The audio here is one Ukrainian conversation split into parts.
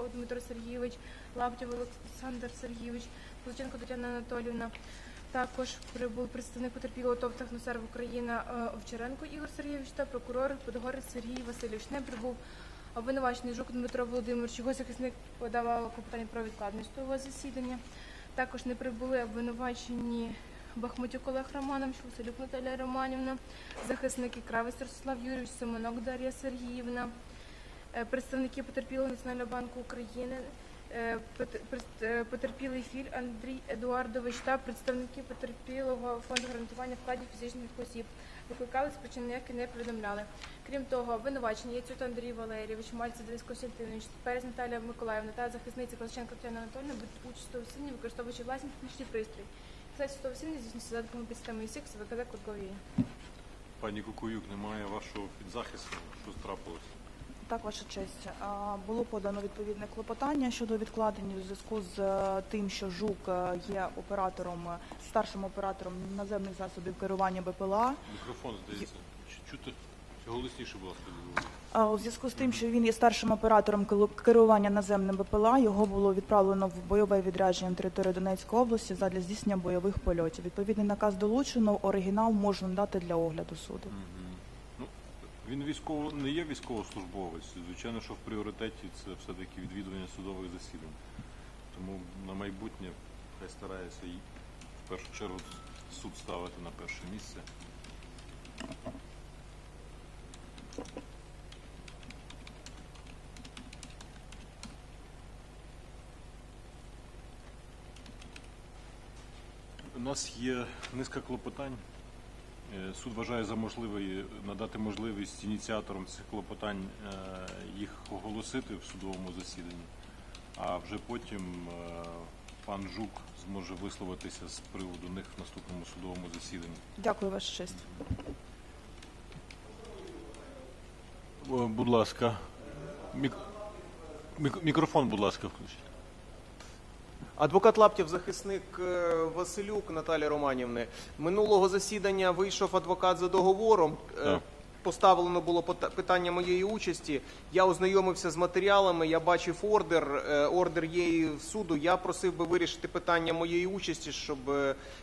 Шишков Дмитро Сергійович, Лаптєв Олександр Сергійович, Лученко Тетяна Анатоліївна. Також прибув представник потерпілого ТОВ «Техносерв Україна е, Овчаренко Ігор Сергійович та прокурор Подгорець Сергій Васильович. Не прибув обвинувачений Жук Дмитро Володимирович. Його захисник подавав клопотання про відкладність того засідання. Також не прибули обвинувачені Бахмутюк Олег Романович, Василюк Наталія Романівна, захисники Кравець Ростислав Юрійович, Семенок Дар'я Сергіївна, представники потерпілого Національного банку України, е, е, потерпілий Філь Андрій Едуардович та представники потерпілого фонду гарантування вкладів фізичних осіб. Викликали причин ніякі не повідомляли. Крім того, обвинувачені Яцюта Андрій Валерійович, Мальцев Денис Костянтинович, Перець Наталія Миколаївна та захисниця Козаченко Тетяна Анатольовна будуть участь у усуненні, використовуючи власні технічні пристрої. Кстати, судове засідання здійснюється за допомогою підсистеми ІСІК, ВКЗ Кутковії. Пані Кукуюк, немає вашого підзахисту. Що трапилось? Так, ваша честь. Було подано відповідне клопотання щодо відкладення у зв'язку з е, тим, що ЖУК е, є оператором, е, старшим оператором наземних засобів керування БПЛА. Мікрофон, здається. Чути? Голосніше, будь ласка, У зв'язку з тим, що він є старшим оператором керування наземним БПЛА, його було відправлено в бойове відрядження на територію Донецької області задля здійснення бойових польотів. Відповідний наказ долучено, оригінал можна дати для огляду суду. Він військово не є військовослужбовець. Звичайно, що в пріоритеті це все-таки відвідування судових засідань. Тому на майбутнє хай старається і в першу чергу суд ставити на перше місце. У нас є низка клопотань. Е, Суд вважає за можливе надати можливість ініціаторам цих клопотань е, їх оголосити в судовому засіданні, а вже потім е, пан Жук зможе висловитися з приводу них в наступному судовому засіданні. Дякую, ваша честь. Будь ласка, мік... мік- мікрофон, будь ласка, включіть. Адвокат Лаптєв, захисник е, Василюк Наталії Романівни. Минулого засідання вийшов адвокат за договором. Е, Так. Поставлено було питання моєї участі. Я ознайомився з матеріалами, я бачив ордер. е, Ордер є і в суду. Я просив би вирішити питання моєї участі, щоб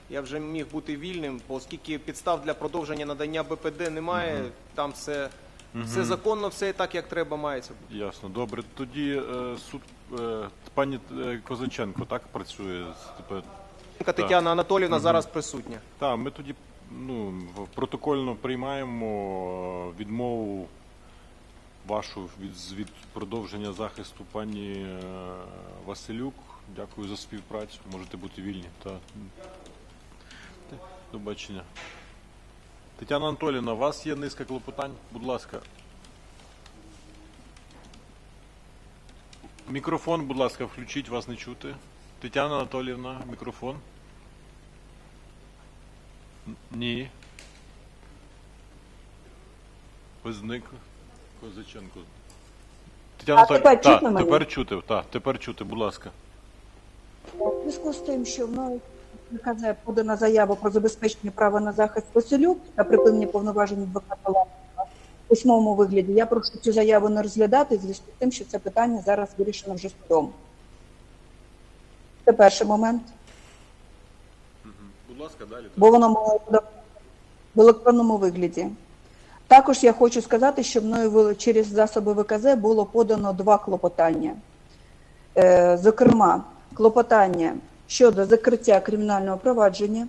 я вже міг бути вільним, оскільки підстав для продовження надання БПД немає. Там все, все законно, все так, як треба, мається бути. Ясно, добре. Тоді е, суд е, пані е, Козаченко так працює тепер. Тетяна Анатоліївна зараз присутня. Так, ми тоді ну, в- протокольно приймаємо е, відмову вашу від, з- від продовження захисту пані е, Василюк. Дякую за співпрацю. Можете бути вільні. Та. До бачення. Тетяна Анатоліївна, у вас є низка клопотань? Будь ласка. Мікрофон, будь ласка, включіть, вас не чути. Тетяна Анатоліївна, мікрофон. Ні. Ви зникли. Козаченко. Тетяна А тепер Анатоліївна, чутно мене? тепер чути, так, тепер чути, будь ласка. У зв'язку з тим, що мною наказає подана заява про забезпечення права на захист Василюк та припинення повноважень адвоката Лапіна в письмовому вигляді, я прошу цю заяву не розглядати в зв'язку з тим, що це питання зараз вирішено вже судом. Це перший момент, Будь ласка, далі. бо воно мало бути в електронному вигляді. Також я хочу сказати, що мною через засоби ВКЗ було подано два клопотання. Е, Зокрема, клопотання щодо закриття кримінального провадження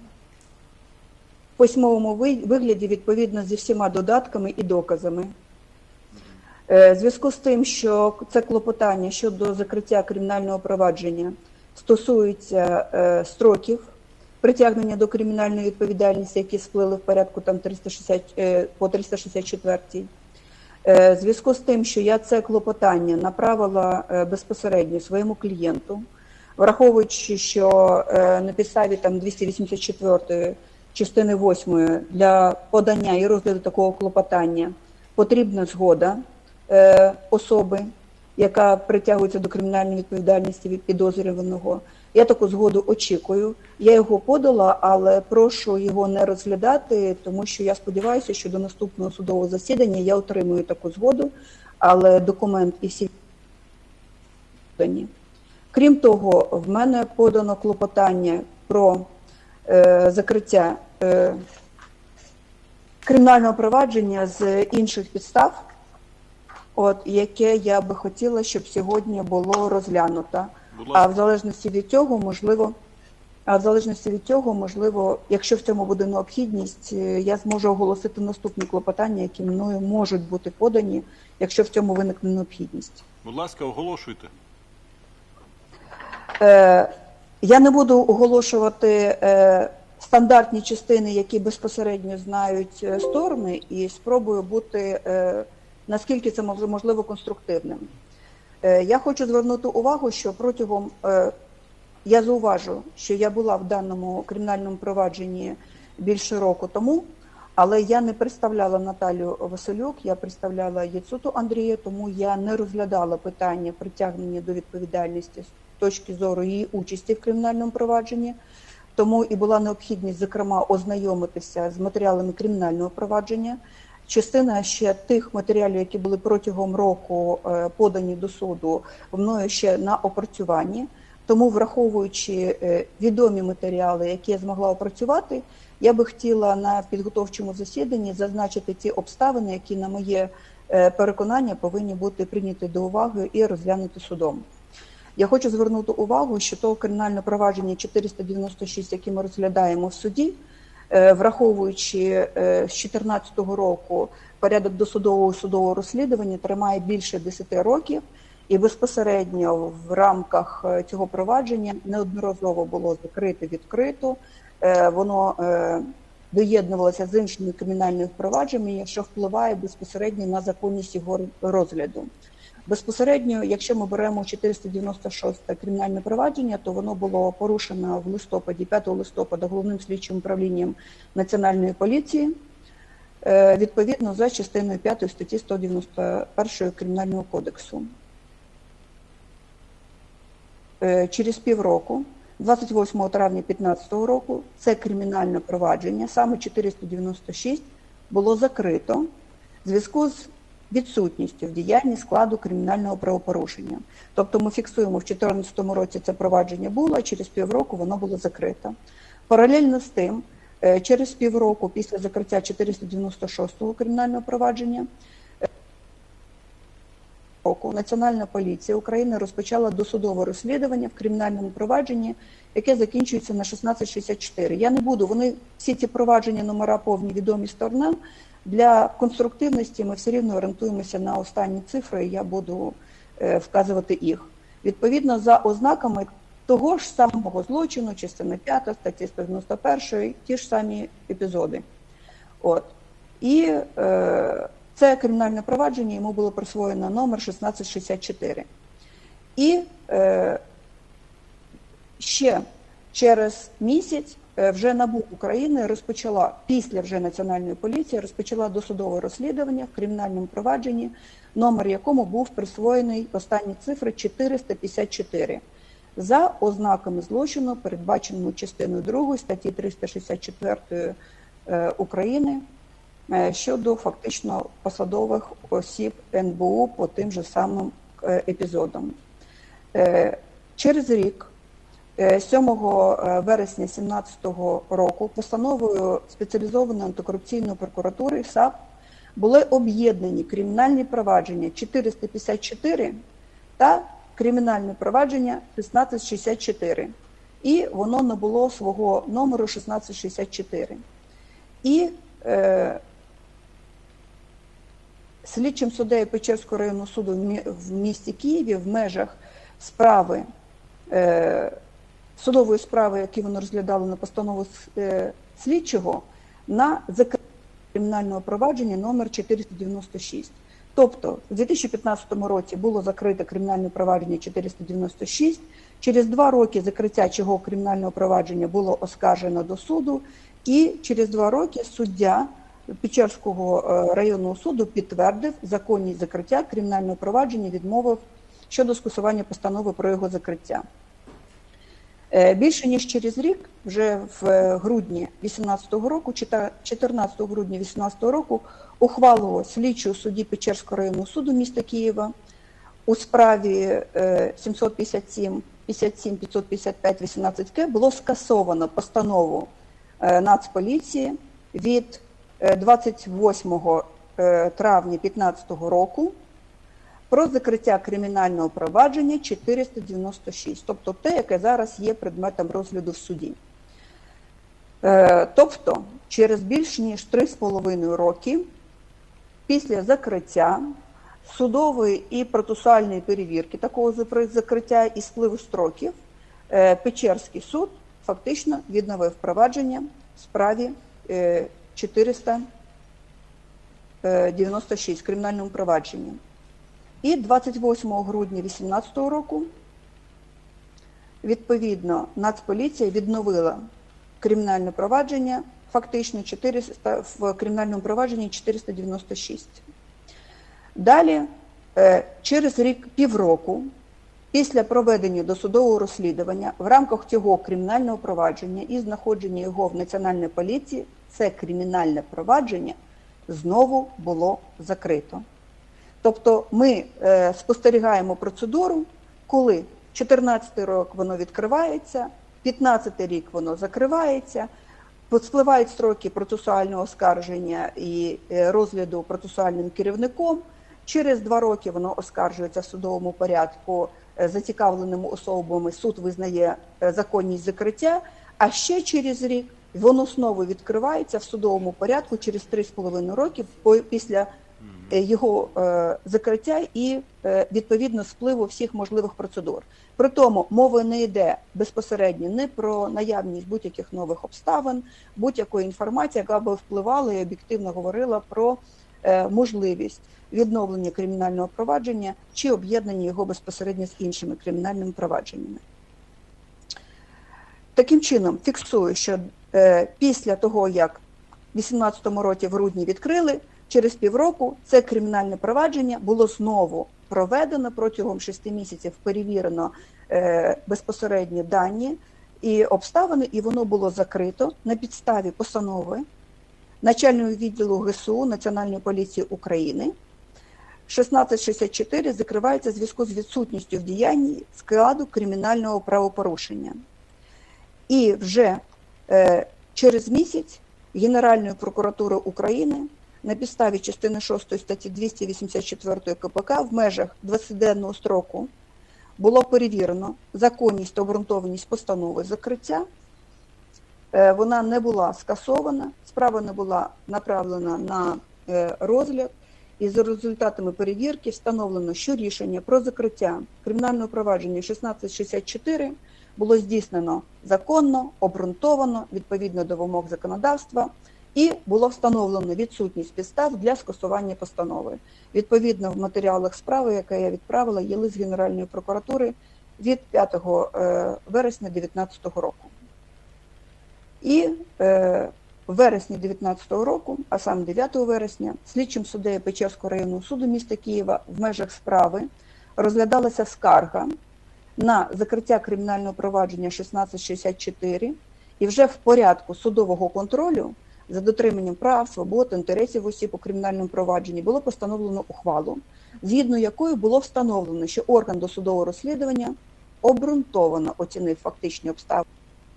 в письмовому вигляді відповідно зі всіма додатками і доказами. Е, зв'язку з тим, що це клопотання щодо закриття кримінального провадження стосується е, строків притягнення до кримінальної відповідальності, які сплили в порядку там 360, е, по 364 Е, В зв'язку з тим, що я це клопотання направила безпосередньо своєму клієнту, враховуючи, що е, на підставі там 284 частини 8 для подання і розгляду такого клопотання потрібна згода е, особи, яка притягується до кримінальної відповідальності від підозрюваного. Я таку згоду очікую. Я його подала, але прошу його не розглядати, тому що я сподіваюся, що до наступного судового засідання я отримую таку згоду, але документ і всі подані. Крім того, в мене подано клопотання про е, закриття е, кримінального провадження з інших підстав, от, яке я би хотіла, щоб сьогодні було розглянуто. А в залежності від цього, можливо, а в залежності від цього, можливо, якщо в цьому буде необхідність, е, я зможу оголосити наступні клопотання, які мною можуть бути подані, якщо в цьому виникне необхідність. будь ласка, оголошуйте. Е, я не буду оголошувати е, стандартні частини, які безпосередньо знають е, сторони, і спробую бути наскільки це мож- можливо конструктивним. Я хочу звернути увагу, що протягом я зауважу, що я була в даному кримінальному провадженні більше року тому, але я не представляла Наталію Василюк, я представляла Яцуту Андрія, тому я не розглядала питання притягнення до відповідальності точки зору її участі в кримінальному провадженні. Тому і була необхідність, зокрема, ознайомитися з матеріалами кримінального провадження. Частина ще тих матеріалів, які були протягом року е, подані до суду, мною ще на опрацюванні. Тому, враховуючи е, відомі матеріали, які я змогла опрацювати, я би хотіла на підготовчому засіданні зазначити ті обставини, які, на моє е, переконання, повинні бути прийняті до уваги і розглянуті судом. Я хочу звернути увагу, що то кримінальне провадження 496, яке ми розглядаємо в суді, е, враховуючи е, з 2014 року порядок досудового судового розслідування, тримає більше 10 років. І безпосередньо в рамках е, цього провадження неодноразово було закрите відкрито. Воно доєднувалося з іншими кримінальними провадженнями, що впливає безпосередньо на законність його розгляду. Безпосередньо, якщо ми беремо 496 кримінальне провадження, то воно було порушено в листопаді, 5 листопада, головним слідчим управлінням Національної поліції, е, відповідно за частиною 5 статті 191 Кримінального кодексу. Е, Через півроку, 28 травня 2015 року, це кримінальне провадження, саме 496, було закрито в зв'язку з відсутністю в діянні складу кримінального правопорушення. Тобто ми фіксуємо, в 2014 році це провадження було, а через півроку воно було закрито. Паралельно з тим, е, через півроку після закриття 496-го кримінального провадження е, року Національна поліція України розпочала досудове розслідування в кримінальному провадженні, яке закінчується на 1664. Я не буду, вони всі ці провадження номера повні відомі сторонам. Для конструктивності ми все рівно орієнтуємося на останні цифри, і я буду е, вказувати їх. Відповідно, за ознаками того ж самого злочину, частина 5 статті 191, ті ж самі епізоди. От. І е, це кримінальне провадження, йому було присвоєно номер 1664. І е, ще через місяць вже НАБУ України розпочала після вже національної поліції розпочала досудове розслідування в кримінальному провадженні, номер якому був присвоєний останні цифри 454 за ознаками злочину, передбаченому частиною 2 статті 364 е, України е, щодо фактично посадових осіб НБУ по тим же самим е, епізодам. Е, Через рік, е, 7 вересня 2017 року, постановою спеціалізованої антикорупційної прокуратури САП були об'єднані кримінальні провадження 454 та кримінальне провадження 1664. І воно набуло свого номеру 1664. І е, слідчим суддею Печерського районного суду в місті Києві в межах справи е, судової справи, які вони розглядали на постанову е, слідчого, на закриття кримінального провадження номер 496. Тобто, в 2015 році було закрите кримінальне провадження 496. Через два роки закриття чого кримінального провадження було оскаржено до суду, і через два роки суддя Печерського е, районного суду підтвердив законність закриття кримінального провадження, відмовив щодо скасування постанови про його закриття. Е, Більше ніж через рік, вже в е, грудні 2018 року, чи та 14 грудня 2018 року, ухвалою слідчого судді Печерського районного суду міста Києва у справі е, 757 57 555 18 к було скасовано постанову е, Нацполіції від е, 28 е, травня 2015 року про закриття кримінального провадження 496, тобто те, яке зараз є предметом розгляду в суді. Е, Тобто, через більш ніж 3,5 роки після закриття судової і процесуальної перевірки такого закриття і спливу строків, е, Печерський суд фактично відновив провадження в справі е, 496 кримінальному провадженні. І 28 грудня 2018 року відповідно Нацполіція відновила кримінальне провадження, фактично 400, в кримінальному провадженні 496. Далі, е, через рік півроку, після проведення досудового розслідування в рамках цього кримінального провадження і знаходження його в Національній поліції, це кримінальне провадження знову було закрито. Тобто ми е, спостерігаємо процедуру, коли 14 рік воно відкривається, 15 рік воно закривається, спливають строки процесуального оскарження і е, розгляду процесуальним керівником. Через два роки воно оскаржується в судовому порядку е, зацікавленими особами. Суд визнає е, законність закриття, а ще через рік воно знову відкривається в судовому порядку через 3,5 роки після його е, закриття і е, відповідно спливу всіх можливих процедур. При тому мови не йде безпосередньо не про наявність будь-яких нових обставин, будь-якої інформації, яка би впливала і об'єктивно говорила про е, можливість відновлення кримінального провадження чи об'єднання його безпосередньо з іншими кримінальними провадженнями. Таким чином, фіксую, що е, після того, як в 2018 році в грудні відкрили, через півроку це кримінальне провадження було знову проведено протягом шести місяців, перевірено е, безпосередні дані і обставини, і воно було закрито на підставі постанови начального відділу ГСУ Національної поліції України 1664 закривається в зв'язку з відсутністю в діянні складу кримінального правопорушення. І вже е, через місяць Генеральної прокуратури України на підставі частини 6 статті 284 КПК в межах 20-денного строку було перевірено законність та обґрунтованість постанови закриття. Е, Вона не була скасована, справа не була направлена на е, розгляд. І за результатами перевірки встановлено, що рішення про закриття кримінального провадження 1664 було здійснено законно, обґрунтовано, відповідно до вимог законодавства, і було встановлено відсутність підстав для скасування постанови. Відповідно, в матеріалах справи, яке я відправила, є лист Генеральної прокуратури від 5 е, вересня 2019 року. І е, в вересні 2019 року, а саме 9 вересня, слідчим суддею Печерського районного суду міста Києва в межах справи розглядалася скарга на закриття кримінального провадження 1664 і вже в порядку судового контролю за дотриманням прав, свобод, інтересів осіб у кримінальному провадженні було постановлено ухвалу, згідно якої було встановлено, що орган досудового розслідування обґрунтовано оцінив фактичні обставини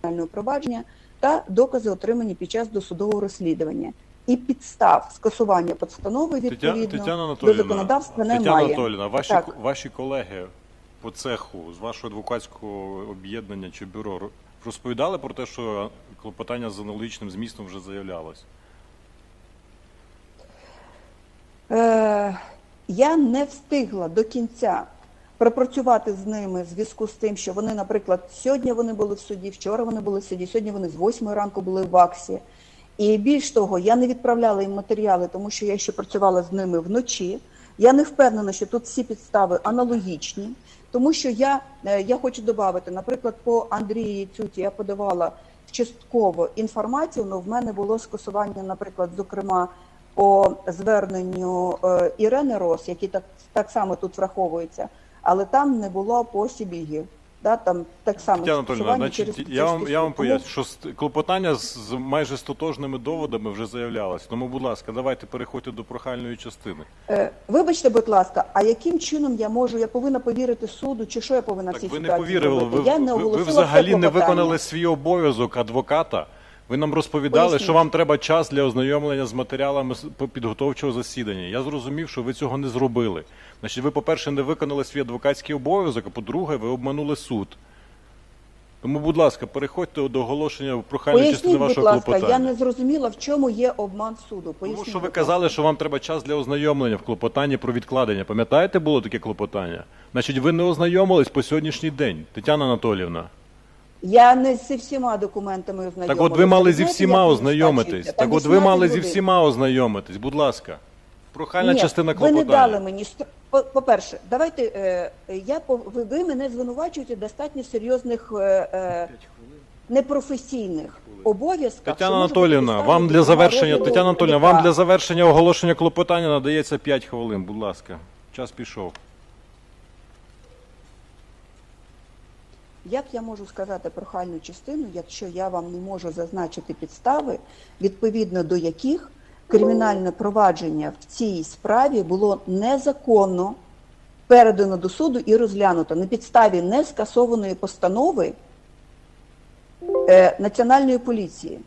кримінального провадження та докази, отримані під час досудового розслідування. І підстав скасування постанови відповідно Тетяна до законодавства Тетяна немає. Анатоліївна, ваші, Так. ваші колеги по цеху з вашого адвокатського об'єднання чи бюро ро- розповідали про те, що клопотання з аналогічним змістом вже заявлялось? Е, я не встигла до кінця пропрацювати з ними в зв'язку з тим, що вони, наприклад, сьогодні вони були в суді, вчора вони були в суді, сьогодні вони з 8 ранку були в ВАКСі. І більш того, я не відправляла їм матеріали, тому що я ще працювала з ними вночі. Я не впевнена, що тут всі підстави аналогічні, тому що я, е, я хочу додати, наприклад, по Андрії Цюті я подавала частково інформацію, але в мене було скасування, наприклад, зокрема, по зверненню е, Ірени Рос, які так, так само тут враховуються, але там не було по Сібігі. Да, там так само Тетяна Анатольевна, значить, я вам, я вам поясню, що клопотання з, з майже стотожними доводами вже заявлялось. Тому, будь ласка, давайте переходьте до прохальної частини. Е, Вибачте, будь ласка, а яким чином я можу, я повинна повірити суду, чи що я повинна в цій ви ви не повірили, робити? ви, я не ви, ви взагалі не виконали свій обов'язок адвоката. Ви нам розповідали, Поясніть. що вам треба час для ознайомлення з матеріалами підготовчого засідання. Я зрозумів, що ви цього не зробили. Значить, ви, по-перше, не виконали свій адвокатський обов'язок, а по-друге, ви обманули суд. Тому, будь ласка, переходьте до оголошення прохальної частини Поясніть, будь вашого ласка, клопотання. я не зрозуміла, в чому є обман суду. Тому що ви казали, що вам треба час для ознайомлення в клопотанні про відкладення. Пам'ятаєте, було таке клопотання? Значить, ви не ознайомились по сьогоднішній день, Тетяна Анатоліївна. Я не зі всіма документами ознайомилася. Так от ви мали зі знаєте, всіма як мені ознайомитись. скачується? Так от ви мали зі всіма ознайомитись. Будь ласка. Прохальна Ні, частина ви клопотання. не дали мені. ст- по- По-перше, давайте е, я пов- ви, ви мене звинувачуєте достатньо серйозних е, е, непрофесійних обов'язках. Тетяна Анатоліївна, вам для завершення, Тетяна Анатоліївна, вам для завершення оголошення клопотання надається 5 хвилин. Будь ласка. Час пішов. Як я можу сказати прохальну частину, якщо я вам не можу зазначити підстави, відповідно до яких кримінальне провадження в цій справі було незаконно передано до суду і розглянуто на підставі нескасованої постанови е, Національної поліції.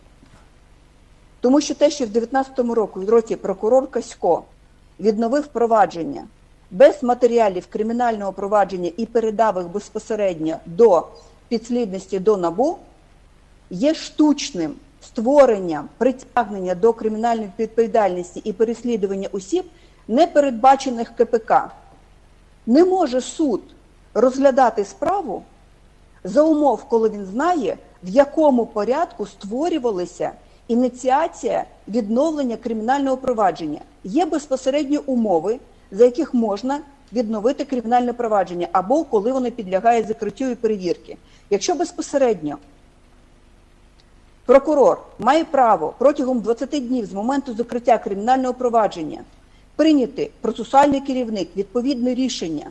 Тому що те, що в 19-му року році прокурор Касько відновив провадження без матеріалів кримінального провадження і передав їх безпосередньо до підслідності до НАБУ, є штучним створенням притягнення до кримінальної відповідальності і переслідування осіб, не передбачених КПК. Не може суд розглядати справу за умов, коли він знає, в якому порядку створювалася ініціація відновлення кримінального провадження. Є безпосередньо умови, за яких можна відновити кримінальне провадження, або коли воно підлягає закриттю і перевірки. Якщо безпосередньо прокурор має право протягом 20 днів з моменту закриття кримінального провадження прийняти процесуальний керівник відповідне рішення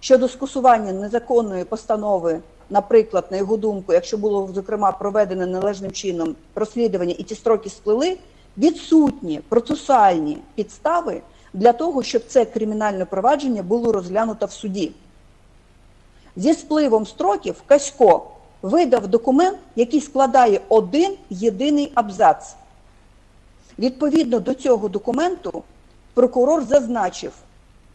щодо скасування незаконної постанови, наприклад, на його думку, якщо було зокрема проведене належним чином розслідування і ті строки сплили, відсутні процесуальні підстави для того, щоб це кримінальне провадження було розглянуто в суді. Зі спливом строків Касько видав документ, який складає один єдиний абзац. Відповідно до цього документу прокурор зазначив,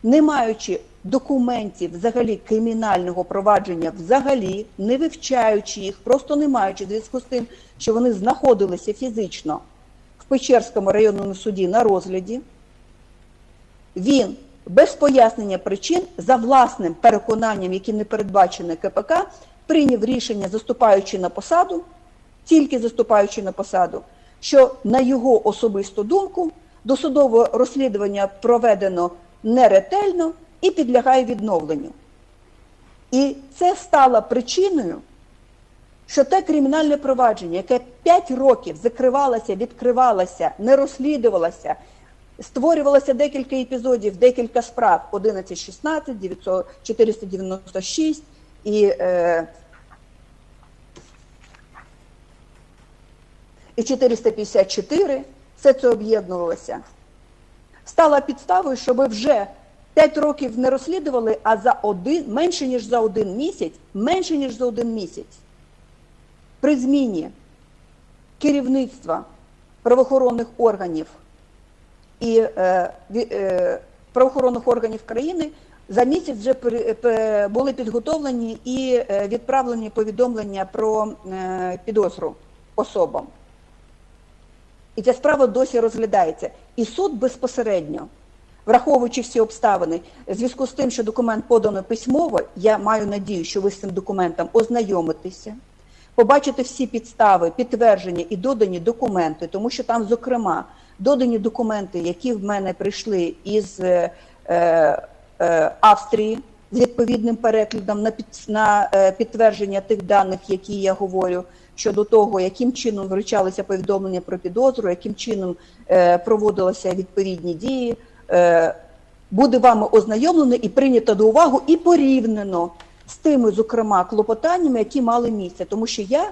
не маючи документів взагалі кримінального провадження, взагалі не вивчаючи їх, просто не маючи зв'язку з тим, що вони знаходилися фізично в Печерському районному суді на розгляді, він без пояснення причин за власним переконанням, які не передбачені КПК, прийняв рішення, заступаючи на посаду, тільки заступаючи на посаду, що на його особисту думку досудове розслідування проведено неретельно і підлягає відновленню. І це стало причиною, що те кримінальне провадження, яке 5 років закривалося, відкривалося, не розслідувалося, створювалося декілька епізодів, декілька справ. 1116, 900, 496 і, е, і 454, все це об'єднувалося, стала підставою, щоб вже 5 років не розслідували, а за один, менше ніж за один місяць, менше ніж за один місяць, при зміні керівництва правоохоронних органів і е, е, правоохоронних органів країни за місяць вже пе- були підготовлені і е, відправлені повідомлення про підозру особам. І ця справа досі розглядається. І суд безпосередньо, враховуючи всі обставини, в зв'язку з тим, що документ подано письмово, я маю надію, що ви з цим документом ознайомитеся, побачите всі підстави, підтвердження і додані документи, тому що там, зокрема, додані документи, які в мене прийшли із е, е, е, Австрії з відповідним переглядом на, під, на е, підтвердження тих даних, які я говорю, щодо того, яким чином вручалися повідомлення про підозру, яким чином е, проводилися відповідні дії, е, буде вами ознайомлено і прийнято до уваги і порівняно з тими, зокрема, клопотаннями, які мали місце, тому що я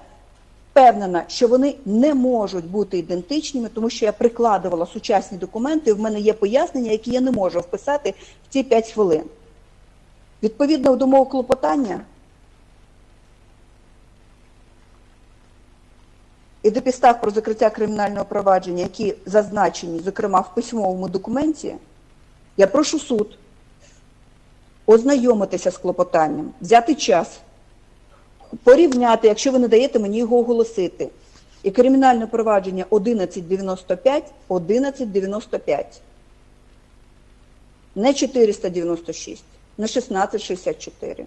впевнена, що вони не можуть бути ідентичними, тому що я прикладувала сучасні документи, і в мене є пояснення, які я не можу вписати в ці 5 хвилин. Відповідно до мого клопотання і до підстав про закриття кримінального провадження, які зазначені, зокрема, в письмовому документі, я прошу суд ознайомитися з клопотанням, взяти час, порівняти, якщо ви не даєте мені його оголосити. І кримінальне провадження 1195, 1195. Не 496, не 1664,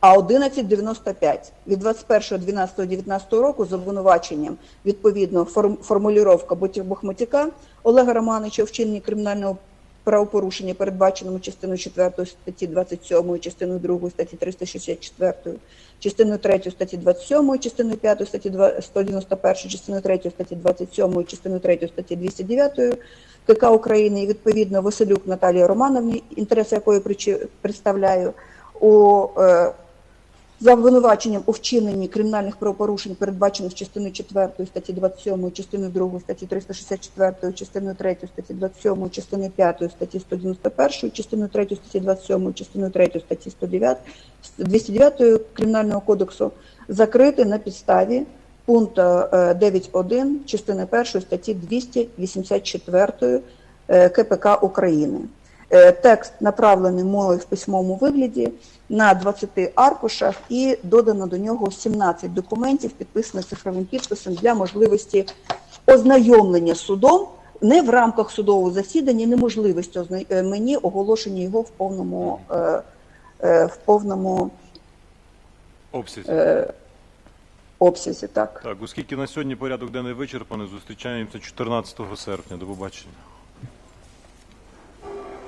а 1195 від 21.12.19 року з обвинуваченням відповідно форм, формулювання Бахматюка Олега Романовича у вчиненні кримінального правопорушення, передбаченому частиною 4 статті 27, частиною 2 статті 364, частиною 3 статті 27, частиною 5 статті 2 191, частиною 3 статті 27, частиною 3 статті 209 КК України і відповідно Василюк Наталії Романовні, інтереси якої представляю, у е, за обвинуваченням у вчиненні кримінальних правопорушень, передбачених частиною 4 статті 27, частиною 2 статті 364, частиною 3 статті 27, частиною 5 статті 191, частиною 3 статті 27, частиною 3 статті 109, 209 Кримінального кодексу закрити на підставі пункту е, 9.1 частини 1 статті 284 е, КПК України. Е, Текст направлений мною в письмовому вигляді на 20 аркушах і додано до нього 17 документів, підписаних цифровим підписом для можливості ознайомлення з судом не в рамках судового засідання, неможливості е, мені оголошення його в повному, е, в повному Обсязі. обсязі. Так. Так, оскільки на сьогодні порядок денний вичерпаний, зустрічаємося 14 серпня. До побачення.